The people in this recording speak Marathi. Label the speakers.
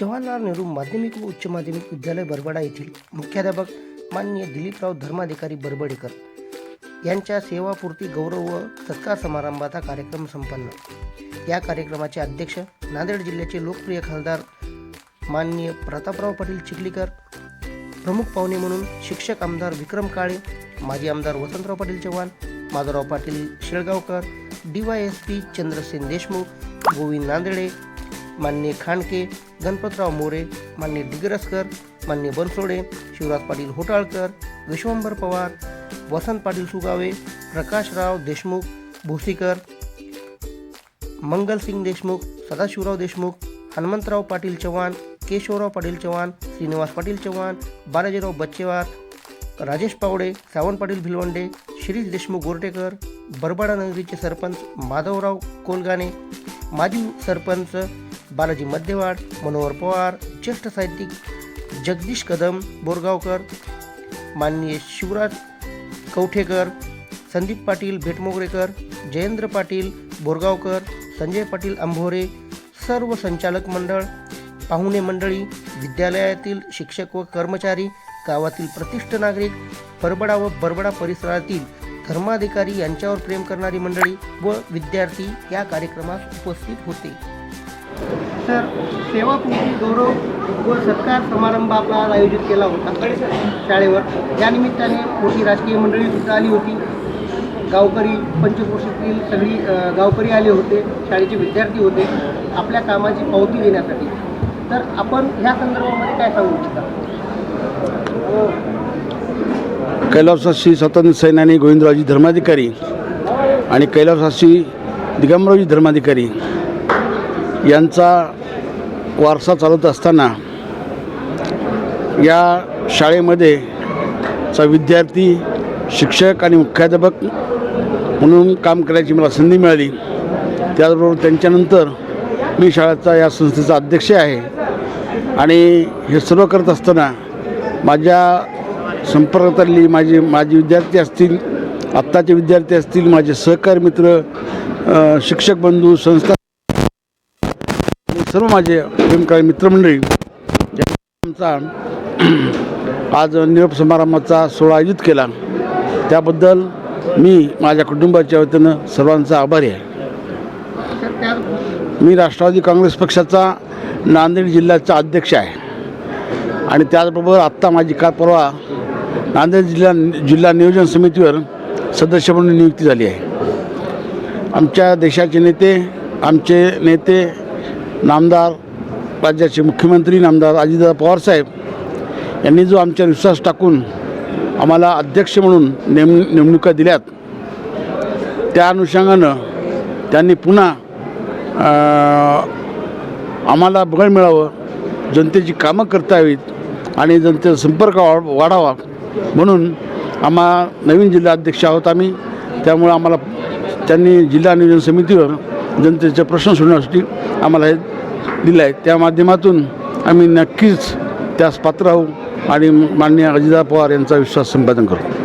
Speaker 1: जवाहरलाल नेहरू माध्यमिक व उच्च माध्यमिक विद्यालय बरबडा येथील मुख्याध्यापक माननीय दिलीपराव धर्माधिकारी बरबडेकर यांच्या सेवापूर्ती गौरव व सत्कार समारंभाचा कार्यक्रम संपन्न. या कार्यक्रमाचे अध्यक्ष नांदेड जिल्ह्याचे लोकप्रिय खासदार माननीय प्रतापराव पाटील चिखलीकर प्रमुख पाहुणे म्हणून शिक्षक आमदार विक्रम काळे माजी आमदार Vasantrao Patil Chavan Madhavrao Patil Shelgaonkar D Y S P Chandrasen Deshmukh Govind Nandede मान्य खांडके गणपतराव मोरे मान्य दिग्रसकर मान्य बनसोडे शिवराज पाटील होटाळकर विश्वंभर पवार वसंत पाटील सुगावे प्रकाशराव देशमुख भोसीकर मंगलसिंग देशमुख सदाशिवराव देशमुख हनुमंतराव पाटील चव्हाण केशवराव पाटील चव्हाण श्रीनिवास पाटील चव्हाण बालाजीराव बच्चेवार राजेश पावडे सावंत पाटील भिलवंडे शिरीष देशमुख गोरटेकर बरबाडा नगरीचे सरपंच माधवराव कोलगाणे माजी सरपंच बालाजी मध्यवाड मनोहर पवार ज्येष्ठ साहित्यिक जगदीश कदम बोरगावकर माननीय शिवराज कवठेकर संदीप पाटील भेटमोगरेकर जयेंद्र पाटील बोरगावकर संजय पाटील आंभोरे सर्व संचालक मंडळ पाहुणे मंडळी विद्यालयातील शिक्षक व कर्मचारी गावातील प्रतिष्ठ नागरिक परबडा व बरबडा परिसरातील धर्माधिकारी यांच्यावर प्रेम करणारी मंडळी व विद्यार्थी या कार्यक्रमास उपस्थित होते. सर सेवापूर्ती गौरव व सत्कार समारंभ आपला आज आयोजित केला होता शाळेवर. या निमित्ताने मोठी राजकीय मंडळी सुद्धा आली होती. गावकरी पंचक्रोशीतील सगळी गावकरी आले होते. शाळेचे विद्यार्थी होते. आपल्या कामाची पावती देण्यासाठी तर आपण ह्या संदर्भामध्ये काय सांगू इच्छिता?
Speaker 2: कैलासवासी स्वातंत्र्य सेनानी गोविंदरावजी धर्माधिकारी आणि कैलासवासी दिगंबरावजी धर्माधिकारी यांचा वारसा चालवत असताना या शाळेमध्ये चा विद्यार्थी शिक्षक आणि मुख्याध्यापक म्हणून काम करायची मला संधी मिळाली. त्याचबरोबर त्यांच्यानंतर मी शाळेचा या संस्थेचा अध्यक्ष आहे. आणि हे सर्व करत असताना माझ्या संपर्कातली माझे माझे विद्यार्थी असतील आत्ताचे विद्यार्थी असतील माझे सहकारी मित्र शिक्षक बंधू संस्था सर्व माझे प्रेमकाळी मित्रमंडळी आमचा आज निरोप समारंभाचा सोहळा आयोजित केला. त्याबद्दल मी माझ्या कुटुंबाच्या वतीनं सर्वांचा आभारी आहे. मी राष्ट्रवादी काँग्रेस पक्षाचा नांदेड जिल्ह्याचा अध्यक्ष आहे. आणि त्याचबरोबर आत्ता माझी काल परवा नांदेड जिल्हा जिल्हा नियोजन समितीवर सदस्य म्हणून नियुक्ती झाली आहे. आमच्या देशाचे नेते आमचे नेते नामदार राज्याचे मुख्यमंत्री नामदार अजितदादा पवारसाहेब यांनी जो आमच्यावर विश्वास टाकून आम्हाला अध्यक्ष म्हणून नेम नेमणुका दिल्यात त्या अनुषंगानं त्यांनी पुन्हा आम्हाला बळ मिळावं जनतेची कामं करता यावीत आणि जनतेचा संपर्क वाढावा म्हणून आम्हा नवीन जिल्हा अध्यक्ष आहोत आम्ही. त्यामुळं आम्हाला त्यांनी जिल्हा नियोजन समितीवर जनतेचे प्रश्न सोडवण्यासाठी आम्हाला हे दिलं आहे. त्या माध्यमातून आम्ही नक्कीच त्यास पात्र राहू आणि माननीय अजिदा पवार यांचा विश्वास संपादन करू.